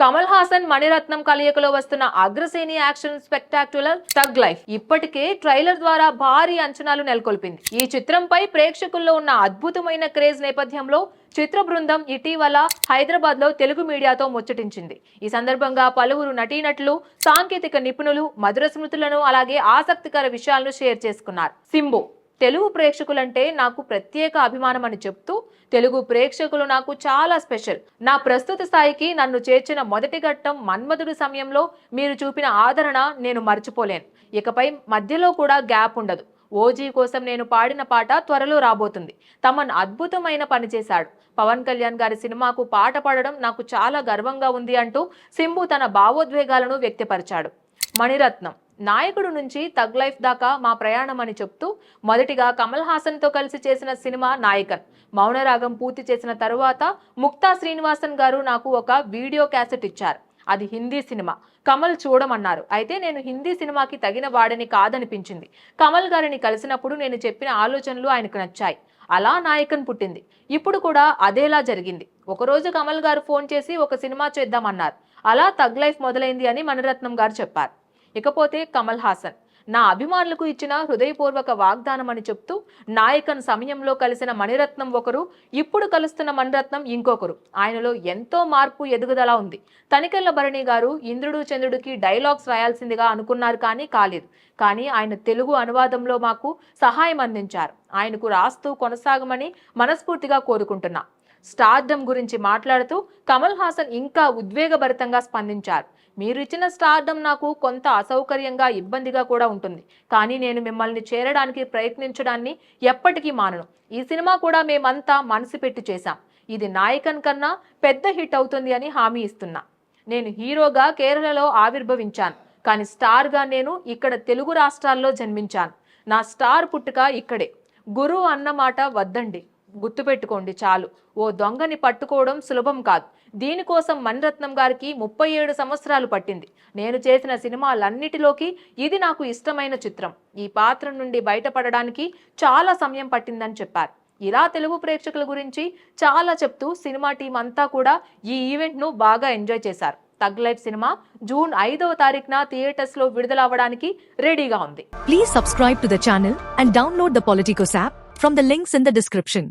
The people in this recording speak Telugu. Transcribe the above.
కమల్ హాసన్ మణిరత్నం కలయికలో వస్తున్న అగ్రశ్రేణి యాక్షన్ స్పెక్టాక్యులర్ టగ్ లైఫ్ ఇప్పటికే ట్రైలర్ ద్వారా భారీ అంచనాలు నెలకొల్పింది. ఈ చిత్రంపై ప్రేక్షకుల్లో ఉన్న అద్భుతమైన క్రేజ్ నేపథ్యంలో చిత్ర బృందం ఇటీవల హైదరాబాద్లో తెలుగు మీడియాతో ముచ్చటించింది. ఈ సందర్భంగా పలువురు నటీనటులు సాంకేతిక నిపుణులు మధుర స్మృతులను అలాగే ఆసక్తికర విషయాలను షేర్ చేసుకున్నారు. సింబు తెలుగు ప్రేక్షకులంటే నాకు ప్రత్యేక అభిమానం అని చెప్తూ తెలుగు ప్రేక్షకులు నాకు చాలా స్పెషల్. నా ప్రస్తుత స్థాయికి నన్ను చేర్చిన మొదటి ఘట్టం మన్మధుడు సమయంలో మీరు చూపిన ఆదరణ నేను మర్చిపోలేను. ఇకపై మధ్యలో కూడా గ్యాప్ ఉండదు. ఓజీ కోసం నేను పాడిన పాట త్వరలో రాబోతుంది. తమన్ అద్భుతమైన పని చేశాడు. పవన్ కళ్యాణ్ గారి సినిమాకు పాట పాడడం నాకు చాలా గర్వంగా ఉంది అంటూ సింబు తన భావోద్వేగాలను వ్యక్తపరిచాడు. మణిరత్నం. నాయకుడు నుంచి తగ్ లైఫ్ దాకా మా ప్రయాణం అని చెప్తూ మొదటిగా కమల్ హాసన్తో కలిసి చేసిన సినిమా నాయకన్. మౌనరాగం పూర్తి చేసిన తరువాత ముక్తా శ్రీనివాసన్ గారు నాకు ఒక వీడియో క్యాసెట్ ఇచ్చారు. అది హిందీ సినిమా. కమల్ చూడమన్నారు. అయితే నేను హిందీ సినిమాకి తగిన వాడని కాదనిపించింది. కమల్ గారిని కలిసినప్పుడు నేను చెప్పిన ఆలోచనలు ఆయనకు నచ్చాయి. అలా నాయకన్ పుట్టింది. ఇప్పుడు కూడా అదేలా జరిగింది. ఒకరోజు కమల్ గారు ఫోన్ చేసి ఒక సినిమా చేద్దామన్నారు. అలా తగ్ లైఫ్ మొదలైంది అని మణిరత్నం గారు చెప్పారు. ఇకపోతే కమల్ హాసన్. నా అభిమానులకు ఇచ్చిన హృదయపూర్వక వాగ్దానం అని చెప్తూ నాయకన్ సమయంలో కలిసిన మణిరత్నం ఒకరు ఇప్పుడు కలుస్తున్న మణిరత్నం ఇంకొకరు. ఆయనలో ఎంతో మార్పు ఎదుగుదల ఉంది. తనికెళ్ళ భరణి గారు ఇంద్రుడు చంద్రుడికి డైలాగ్స్ రాయాల్సిందిగా అనుకున్నారు కానీ కాలేదు. కానీ ఆయన తెలుగు అనువాదంలో మాకు సహాయం అందించారు. ఆయనకు రాస్తూ కొనసాగమని మనస్ఫూర్తిగా కోరుకుంటున్నా. స్టార్డమ్ గురించి మాట్లాడుతూ కమల్ హాసన్ ఇంకా ఉద్వేగభరితంగా స్పందించారు. మీరు ఇచ్చిన స్టార్డమ్ నాకు కొంత అసౌకర్యంగా ఇబ్బందిగా కూడా ఉంటుంది. కానీ నేను మిమ్మల్ని చేరడానికి ప్రయత్నించడాన్ని ఎప్పటికీ మానను. ఈ సినిమా కూడా మేమంతా మనసు పెట్టి చేశాం. ఇది నాయకన్ కన్నా పెద్ద హిట్ అవుతుంది అని హామీ ఇస్తున్నా. నేను హీరోగా కేరళలో ఆవిర్భవించాను. కానీ స్టార్గా నేను ఇక్కడ తెలుగు రాష్ట్రాల్లో జన్మించాను. నా స్టార్ పుట్టుక ఇక్కడే. గురువు అన్నమాట వద్దండి. గుర్తుపెట్టుకోండి చాలు. ఓ దొంగని పట్టుకోవడం సులభం కాదు. దీనికోసం మణిరత్నం గారికి ముప్పై ఏడు సంవత్సరాలు పట్టింది. నేను చేసిన సినిమాలన్నిటిలోకి ఇది నాకు ఇష్టమైన చిత్రం. ఈ పాత్ర నుండి బయటపడడానికి చాలా సమయం పట్టిందని చెప్పారు. ఇలా తెలుగు ప్రేక్షకుల గురించి చాలా చెప్తూ సినిమా టీం అంతా కూడా ఈ ఈవెంట్ను బాగా ఎంజాయ్ చేశారు. తగ్ లైఫ్ సినిమా జూన్ ఐదవ తారీఖున థియేటర్స్లో విడుదల అవ్వడానికి రెడీగా ఉంది. Please subscribe to the channel and download the Politicos app from the links in the description